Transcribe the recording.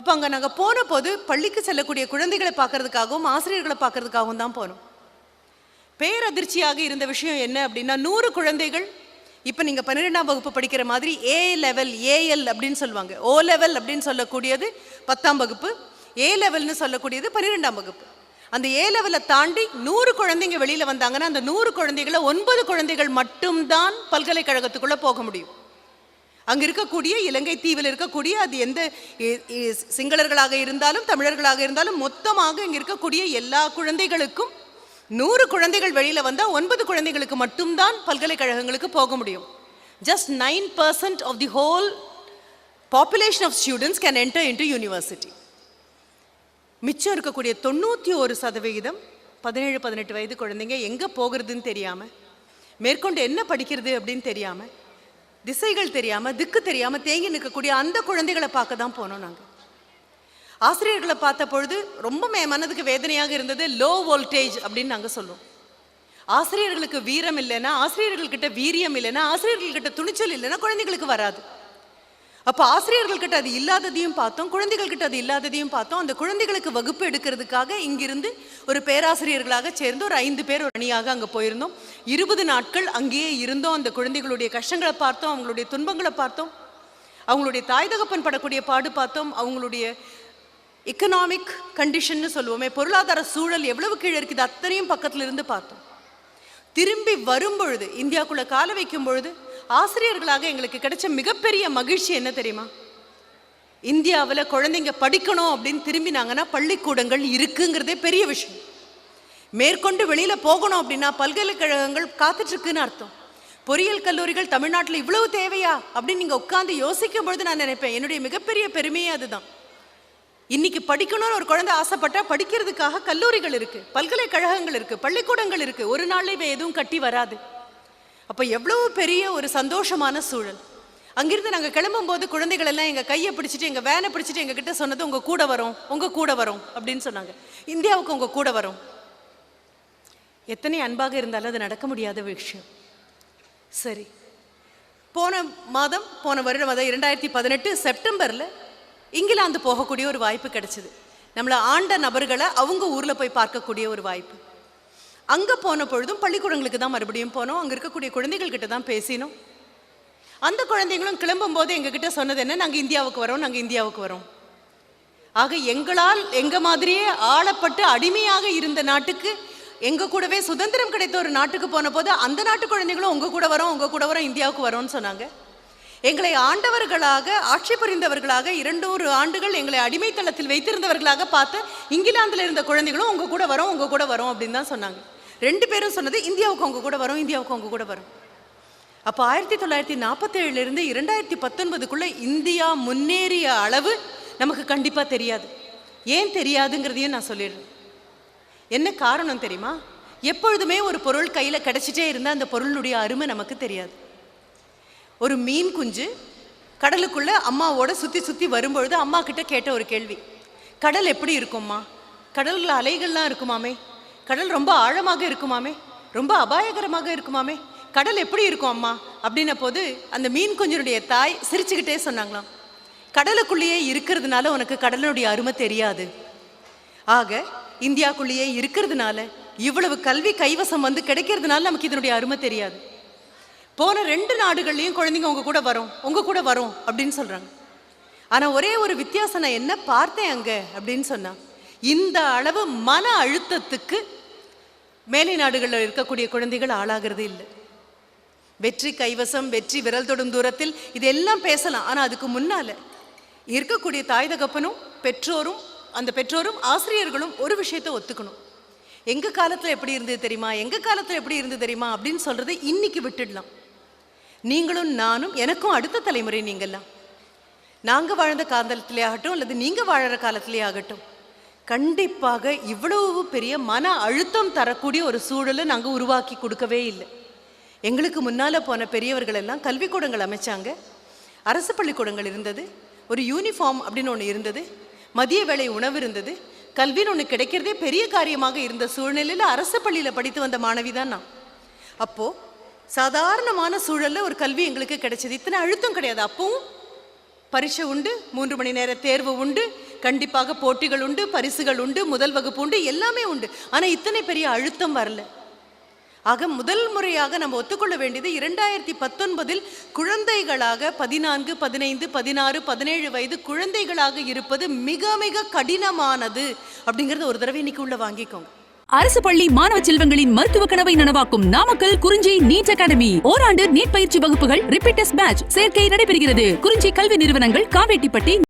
அப்போ அங்கே நாங்கள் போன போது பள்ளிக்கு செல்லக்கூடிய குழந்தைகளை பார்க்கறதுக்காகவும் ஆசிரியர்களை பார்க்கறதுக்காகவும் தான் போனோம். பேரதிர்ச்சியாக இருந்த விஷயம் என்ன அப்படின்னா நூறு குழந்தைகள் இப்போ நீங்கள் பன்னிரெண்டாம் வகுப்பு படிக்கிற மாதிரி ஏ லெவல் ஏஎல் அப்படின்னு சொல்லுவாங்க. ஓ லெவல் அப்படின்னு சொல்லக்கூடியது பத்தாம் வகுப்பு ஏ லெவல்னு சொல்லக்கூடியது பன்னிரெண்டாம் வகுப்பு. அந்த ஏ லெவலை தாண்டி நூறு குழந்தைங்க வெளியில் வந்தாங்கன்னா அந்த நூறு குழந்தைகளை ஒன்பது குழந்தைகள் மட்டும்தான் பல்கலைக்கழகத்துக்குள்ளே போக முடியும். அங்கே இருக்கக்கூடிய இலங்கை தீவில் இருக்கக்கூடிய அது எந்த சிங்களர்களாக இருந்தாலும் தமிழர்களாக இருந்தாலும் மொத்தமாக இங்கே இருக்கக்கூடிய எல்லா குழந்தைகளுக்கும் நூறு குழந்தைகள் வெளியில் வந்தால் ஒன்பது குழந்தைகளுக்கு மட்டும்தான் பல்கலைக்கழகங்களுக்கு போக முடியும். Just nine percent of the whole population of students can enter into university மிச்சம் இருக்கக்கூடிய தொண்ணூற்றி ஒரு சதவிகிதம் பதினேழு பதினெட்டு வயது குழந்தைங்க எங்கே போகிறதுன்னு தெரியாமல் மேற்கொண்டு என்ன படிக்கிறது அப்படின்னு தெரியாமல் திசைகள் தெரியாமல் திக்கு தெரியாமல் தேங்கி நிற்கக்கூடிய அந்த குழந்தைகளை பார்க்க தான் போனோம் நாங்கள் ஆசிரியர்களை பார்த்த பொழுது ரொம்ப மனதுக்கு வேதனையாக இருந்தது லோ வோல்டேஜ் அப்படின்னு நாங்கள் சொல்லுவோம். ஆசிரியர்களுக்கு வீரம் இல்லைன்னா ஆசிரியர்கள்கிட்ட வீரியம் இல்லைன்னா ஆசிரியர்கள்கிட்ட துணிச்சல் இல்லைன்னா குழந்தைகளுக்கு வராது. அப்போ ஆசிரியர்கள்கிட்ட அது இல்லாததையும் பார்த்தோம் குழந்தைகள்கிட்ட அது இல்லாததையும் பார்த்தோம். அந்த குழந்தைகளுக்கு வகுப்பு எடுக்கிறதுக்காக இங்கிருந்து ஒரு பேராசிரியர்களாக சேர்ந்து ஒரு ஐந்து பேர் ஒரு அணியாக அங்கே போயிருந்தோம். இருபது நாட்கள் அங்கேயே இருந்தோம். அந்த குழந்தைகளுடைய கஷ்டங்களை பார்த்தோம். அவங்களுடைய துன்பங்களை பார்த்தோம். அவங்களுடைய தாய் தகப்பன் படக்கூடிய பாடு பார்த்தோம். அவங்களுடைய எக்கனாமிக் கண்டிஷன்னு சொல்லுவோமே பொருளாதார சூழல் எவ்வளவு கீழே இருக்குது அத்தனையும் பக்கத்துல இருந்து பார்த்தோம். திரும்பி வரும் பொழுது இந்தியாக்குள்ள கால வைக்கும் பொழுது ஆசிரியர்களாக எங்களுக்கு கிடைச்ச மிகப்பெரிய மகிழ்ச்சி என்ன தெரியுமா? இந்தியாவில் குழந்தைங்க படிக்கணும் அப்படின்னு திரும்பினாங்கன்னா பள்ளிக்கூடங்கள் இருக்குங்கிறதே பெரிய விஷயம். மேற்கொண்டு வெளியில் போகணும் அப்படின்னா பல்கலைக்கழகங்கள் காத்துட்ருக்குன்னு அர்த்தம். பொறியியல் கல்லூரிகள் தமிழ்நாட்டில் இவ்வளவு தேவையா? அப்படின்னு நீங்கள் உட்காந்து யோசிக்கும் பொழுது நான் நினைப்பேன் என்னுடைய மிகப்பெரிய பெருமையே அதுதான். இன்னைக்கு படிக்கணும்னு ஒரு குழந்தை ஆசைப்பட்டா படிக்கிறதுக்காக கல்லூரிகள் இருக்குது பல்கலைக்கழகங்கள் இருக்குது பள்ளிக்கூடங்கள் இருக்குது ஒரு நாள்லேயுமே எதுவும் கட்டி வராது. அப்போ எவ்வளவு பெரிய ஒரு சந்தோஷமான சூழல். அங்கிருந்து நாங்கள் கிளம்பும்போது குழந்தைகள் எல்லாம் எங்கள் கையை பிடிச்சிட்டு எங்கள் வேனை பிடிச்சிட்டு எங்ககிட்ட சொன்னது உங்கள் கூட வரும் உங்கள் கூட வரும் அப்படின்னு சொன்னாங்க. இந்தியாவுக்கு உங்கள் கூட வரும். எத்தனை அன்பாக இருந்தாலும் அது நடக்க முடியாத விஷயம். சரி. போன மாதம் போன வருடம் அதாவது இரண்டாயிரத்தி பதினெட்டு செப்டம்பரில் இங்கிலாந்து போகக்கூடிய ஒரு வாய்ப்பு கிடைச்சிது. நம்மளை ஆண்ட நபர்களை அவங்க ஊரில் போய் பார்க்கக்கூடிய ஒரு வாய்ப்பு. அங்கே போன பொழுதும் பள்ளிக்கூடங்களுக்கு தான் மறுபடியும் போனோம். அங்கே இருக்கக்கூடிய குழந்தைகள்கிட்ட தான் பேசினோம். அந்த குழந்தைங்களும் கிளம்பும் போது எங்ககிட்ட சொன்னது என்ன? நாங்கள் இந்தியாவுக்கு வரோம் நாங்கள் இந்தியாவுக்கு வரோம். ஆக எங்களால் எங்கள் மாதிரியே ஆளப்பட்டு அடிமையாக இருந்த நாட்டுக்கு எங்க கூடவே சுதந்திரம் கிடைத்த ஒரு நாட்டுக்கு போன போது அந்த நாட்டு குழந்தைகளும் உங்க கூட வரோம் உங்க கூட வரோம் இந்தியாவுக்கு வரோம்னு சொன்னாங்க. எங்களை ஆண்டவர்களாக ஆட்சி புரிந்தவர்களாக இரண்டூறு ஆண்டுகள் எங்களை அடிமைத்தளத்தில் வைத்திருந்தவர்களாக பார்த்து இங்கிலாந்தில் இருந்த குழந்தைகளும் உங்க கூட வரோம் உங்க கூட வரோம் அப்படின்னு தான் சொன்னாங்க. ரெண்டு பேரும் சொன்னது இந்தியாவுக்கு உங்க கூட வரோம் இந்தியாவுக்கு உங்க கூட வரும். அப்போ ஆயிரத்தி தொள்ளாயிரத்தி நாற்பத்தேழுல இருந்து இரண்டாயிரத்தி பத்தொன்பதுக்குள்ள இந்தியா முன்னேறிய அளவு நமக்கு கண்டிப்பாக தெரியாது. ஏன் தெரியாதுங்கிறதையும் நான் சொல்லிடுறேன். என்ன காரணம் தெரியுமா? எப்பொழுதுமே ஒரு பொருள் கையில் கிடைச்சிட்டே இருந்தால் அந்த பொருளுடைய அருமை நமக்கு தெரியாது. ஒரு மீன் குஞ்சு கடலுக்குள்ள அம்மாவோட சுற்றி சுற்றி வரும்பொழுது அம்மா கிட்ட கேட்ட ஒரு கேள்வி. கடல் எப்படி இருக்கும்மா? கடலில் அலைகள்லாம் இருக்குமாமே? கடல் ரொம்ப ஆழமாக இருக்குமாமே? ரொம்ப அபாயகரமாக இருக்குமாமே? கடல் எப்படி இருக்கும் அம்மா? அப்படின்ன போது அந்த மீன் குஞ்சினுடைய தாய் சிரிச்சுக்கிட்டே சொன்னாங்களாம். கடலுக்குள்ளேயே இருக்கிறதுனால உனக்கு கடலுடைய அருமை தெரியாது. ஆக இந்தியாக்குள்ளேயே இருக்கிறதுனால இவ்வளவு கல்வி கைவசம் வந்து கிடைக்கிறதுனால நமக்கு இதனுடைய அருமை தெரியாது. போன ரெண்டு நாடுகள்லையும் குழந்தைங்க உங்க கூட வரும் உங்க கூட வரும் அப்படின்னு சொல்றாங்க. ஆனா ஒரே ஒரு வித்தியாசம் நான் என்ன பார்த்தேன் அங்க அப்படின்னு சொன்னா இந்த அளவு மன அழுத்தத்துக்கு மேலை நாடுகளில் இருக்கக்கூடிய குழந்தைகள் ஆளாகிறது இல்லை. வெற்றி கைவசம் வெற்றி விரல் தொடும் தூரத்தில் இதெல்லாம் பேசலாம். ஆனால் அதுக்கு முன்னால இருக்கக்கூடிய தாய் தகப்பனும் பெற்றோரும் அந்த பெற்றோரும் ஆசிரியர்களும் ஒரு விஷயத்தை ஒத்துக்கணும். எங்கள் காலத்தில் எப்படி இருந்தது தெரியுமா? எங்கள் காலத்தில் எப்படி இருந்தது தெரியுமா? அப்படின்னு சொல்கிறத இன்னைக்கு விட்டுடலாம். நீங்களும் நானும் எனக்கும் அடுத்த தலைமுறை நீங்கள்லாம். நாங்கள் வாழ்ந்த காலத்திலே ஆகட்டும் அல்லது நீங்கள் வாழற காலத்திலே ஆகட்டும் கண்டிப்பாக இவ்வளவு பெரிய மன அழுத்தம் தரக்கூடிய ஒரு சூழலை நாங்கள் உருவாக்கி கொடுக்கவே இல்லை. எங்களுக்கு முன்னால் போன பெரியவர்கள் எல்லாம் கல்விக்கூடங்கள் அமைச்சாங்க. அரசு பள்ளிக்கூடங்கள் இருந்தது ஒரு யூனிஃபார்ம் அப்படின்னு ஒன்று இருந்தது. மதிய வேளை உணவு இருந்தது. கல்வின்னு ஒன்று கிடைக்கிறதே பெரிய காரியமாக இருந்த சூழ்நிலையில் அரசு பள்ளியில் படித்து வந்த மாணவி தான் நான். அப்போது சாதாரணமான சூழலில் ஒரு கல்வி எங்களுக்கு கிடைச்சது. இத்தனை அழுத்தம் கிடையாது. அப்பவும் பரீட்சை உண்டு மூன்று மணி நேர தேர்வு உண்டு கண்டிப்பாக போட்டிகள் உண்டு பரிசுகள் உண்டு முதல் வகுப்பு உண்டு எல்லாமே உண்டு. ஆனால் இத்தனை பெரிய அழுத்தம் வரல. ஆக முதல் முறையாக நம்ம ஒத்துக்கொள்ள வேண்டியது இரண்டாயிரத்தி பத்தொன்பதில் குழந்தைகளாக பதினான்கு பதினைந்து பதினாறு பதினேழு வயது குழந்தைகளாக இருப்பது மிக மிக கடினமானது. அப்படிங்கறத ஒரு தடவை இன்னைக்கு உள்ள வாங்கிக்கோங்க. அரசு பள்ளி மாணவ செல்வங்களின் மருத்துவ கனவை நனவாக்கும் நாமக்கல் குறிஞ்சி நீட் அகாடமி. ஓராண்டு நீட் பயிற்சி வகுப்புகள் ரிப்பீட்டஸ் பேட்ச் சேர்க்கை நடைபெறுகிறது. குறிஞ்சி கல்வி நிறுவனங்கள் காவேட்டிப்பட்டி